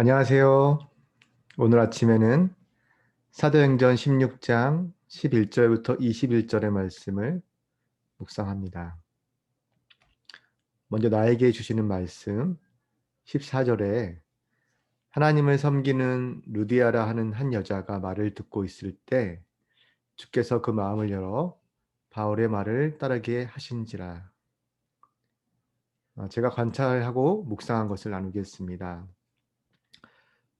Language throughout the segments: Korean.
안녕하세요. 오늘 아침에는 사도행전 16장 11절부터 21절의 말씀을 묵상합니다. 먼저 나에게 주시는 말씀 14절에 하나님을 섬기는 루디아라 하는 한 여자가 말을 듣고 있을 때 주께서 그 마음을 열어 바울의 말을 따르게 하신지라. 어, 제가 관찰하고 묵상한 것을 나누겠습니다.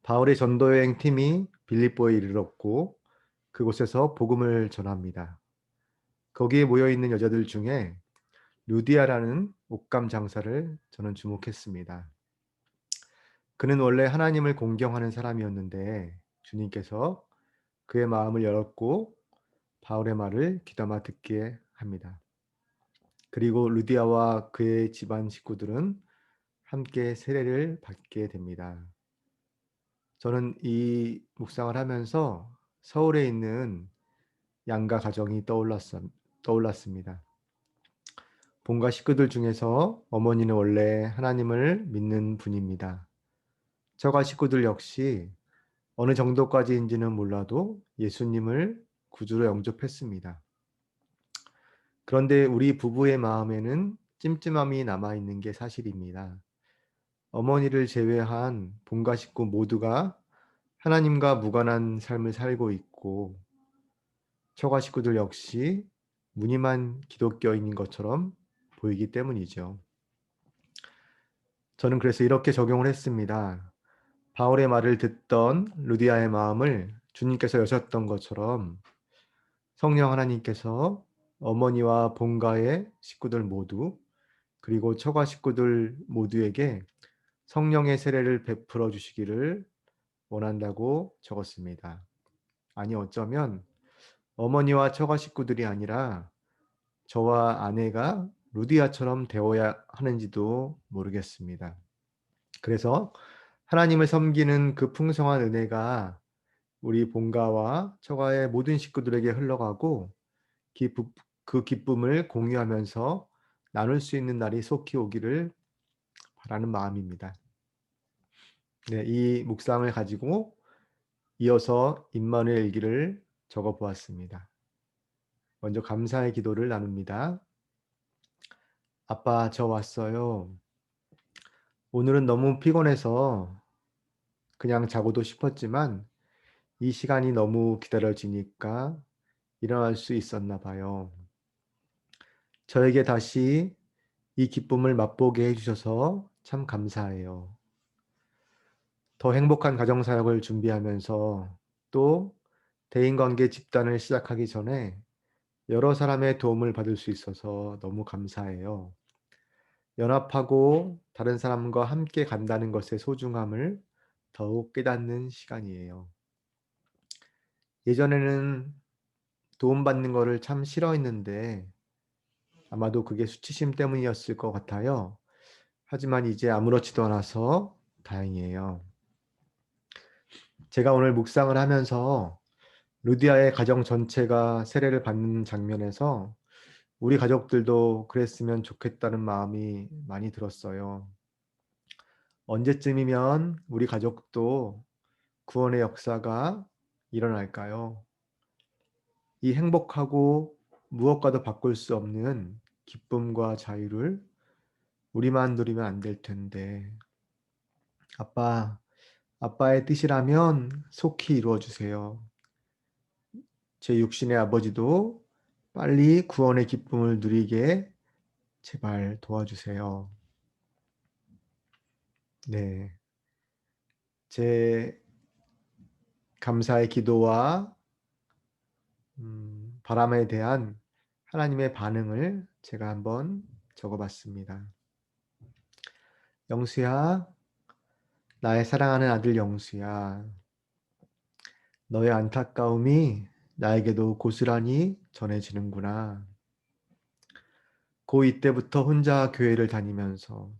바울의 전도 여행 팀이 빌립보에 이르렀고 그곳에서 복음을 전합니다. 거기에 모여 있는 여자들 중에 루디아라는 옷감 장사를 저는 주목했습니다. 그는 원래 하나님을 공경하는 사람이었는데 주님께서 그의 마음을 열었고 바울의 말을 귀담아 듣게 합니다. 그리고 루디아와 그의 집안 식구들은 함께 세례를 받게 됩니다. 저는 이 묵상을 하면서 서울에 있는 양가 가정이 떠올랐, 떠올랐습니다. 본가 식구들 중에서 어머니는 원래 하나님을 믿는 분입니다. 처가 식구들 역시 어느 정도까지인지는 몰라도 예수님을 구주로 영접했습니다. 그런데 우리 부부의 마음에는 찜찜함이 남아있는 게 사실입니다. 어머니를 제외한 본가 식구 모두가 하나님과 무관한 삶을 살고 있고 처가 식구들 역시 무늬만 기독교인인 것처럼 보이기 때문이죠. 저는 그래서 이렇게 적용을 했습니다. 바울의 말을 듣던 루디아의 마음을 주님께서 여셨던 것처럼 성령 하나님께서 어머니와 본가의 식구들 모두 그리고 처가 식구들 모두에게 성령의 세례를 베풀어 주시기를 원한다고 적었습니다. 아니 어쩌면 어머니와 처가 식구들이 아니라 저와 아내가 루디아처럼 되어야 하는지도 모르겠습니다. 그래서 하나님을 섬기는 그 풍성한 은혜가 우리 본가와 처가의 모든 식구들에게 흘러가고 그 기쁨을 공유하면서 나눌 수 있는 날이 속히 오기를 라는 마음입니다. 네, 이 묵상을 가지고 이어서 임마누엘 일기를 적어 보았습니다. 먼저 감사의 기도를 나눕니다. 아빠, 저 왔어요. 오늘은 너무 피곤해서 그냥 자고도 싶었지만 이 시간이 너무 기다려지니까 일어날 수 있었나 봐요. 저에게 다시 이 기쁨을 맛보게 해주셔서 참 감사해요. 더 행복한 가정사역을 준비하면서 또 대인관계 집단을 시작하기 전에 여러 사람의 도움을 받을 수 있어서 너무 감사해요. 연합하고 다른 사람과 함께 간다는 것의 소중함을 더욱 깨닫는 시간이에요. 예전에는 도움받는 것을 참 싫어했는데 아마도 그게 수치심 때문이었을 것 같아요. 하지만 이제 아무렇지도 않아서 다행이에요. 제가 오늘 묵상을 하면서 루디아의 가정 전체가 세례를 받는 장면에서 우리 가족들도 그랬으면 좋겠다는 마음이 많이 들었어요. 언제쯤이면 우리 가족도 구원의 역사가 일어날까요? 이 행복하고 무엇과도 바꿀 수 없는 기쁨과 자유를 우리만 누리면 안 될 텐데 아빠, 아빠의 뜻이라면 속히 이루어 주세요. 제 육신의 아버지도 빨리 구원의 기쁨을 누리게 제발 도와주세요. 네. 제 감사의 기도와 음, 바람에 대한 하나님의 반응을 제가 한번 적어봤습니다. 영수야, 나의 사랑하는 아들 영수야, 너의 안타까움이 나에게도 고스란히 전해지는구나. 고2 때부터 혼자 교회를 다니면서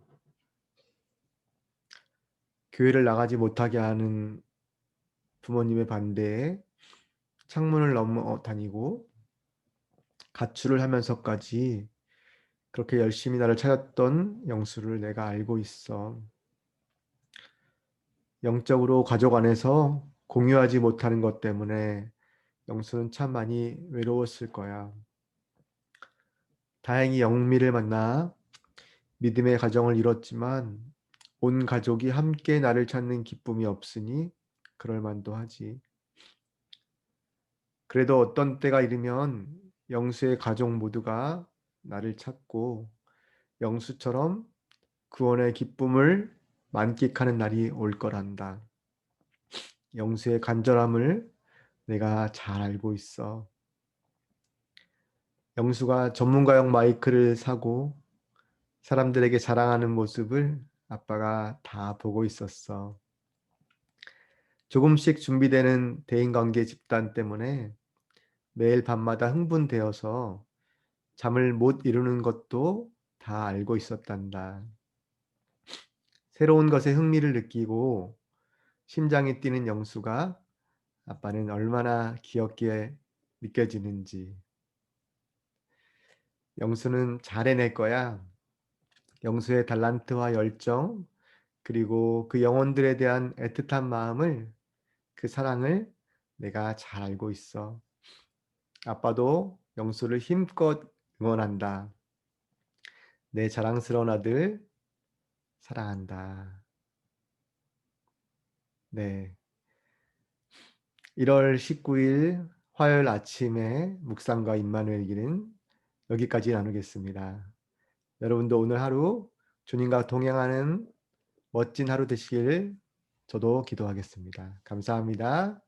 교회를 나가지 못하게 하는 부모님의 반대에 창문을 넘어 다니고 가출을 하면서까지 그렇게 열심히 나를 찾았던 영수를 내가 알고 있어. 영적으로 가족 안에서 공유하지 못하는 것 때문에 영수는 참 많이 외로웠을 거야. 다행히 영미를 만나 믿음의 가정을 이뤘지만 온 가족이 함께 나를 찾는 기쁨이 없으니 그럴 만도 하지. 그래도 어떤 때가 이르면 영수의 가족 모두가 나를 찾고 영수처럼 구원의 기쁨을 만끽하는 날이 올 거란다. 영수의 간절함을 내가 잘 알고 있어. 영수가 전문가용 마이크를 사고 사람들에게 자랑하는 모습을 아빠가 다 보고 있었어. 조금씩 준비되는 대인관계 집단 때문에 매일 밤마다 흥분되어서 잠을 못 이루는 것도 다 알고 있었단다. 새로운 것에 흥미를 느끼고 심장이 뛰는 영수가 아빠는 얼마나 귀엽게 느껴지는지. 영수는 잘 해낼 거야. 영수의 달란트와 열정, 그리고 그 영혼들에 대한 애틋한 마음을, 그 사랑을 내가 잘 알고 있어. 아빠도 영수를 힘껏 응원한다. 내 자랑스러운 아들, 사랑한다. 네. 1월 19일 화요일 아침에 묵상과 임마누엘 기는 여기까지 나누겠습니다. 여러분도 오늘 하루 주님과 동행하는 멋진 하루 되시길 저도 기도하겠습니다. 감사합니다.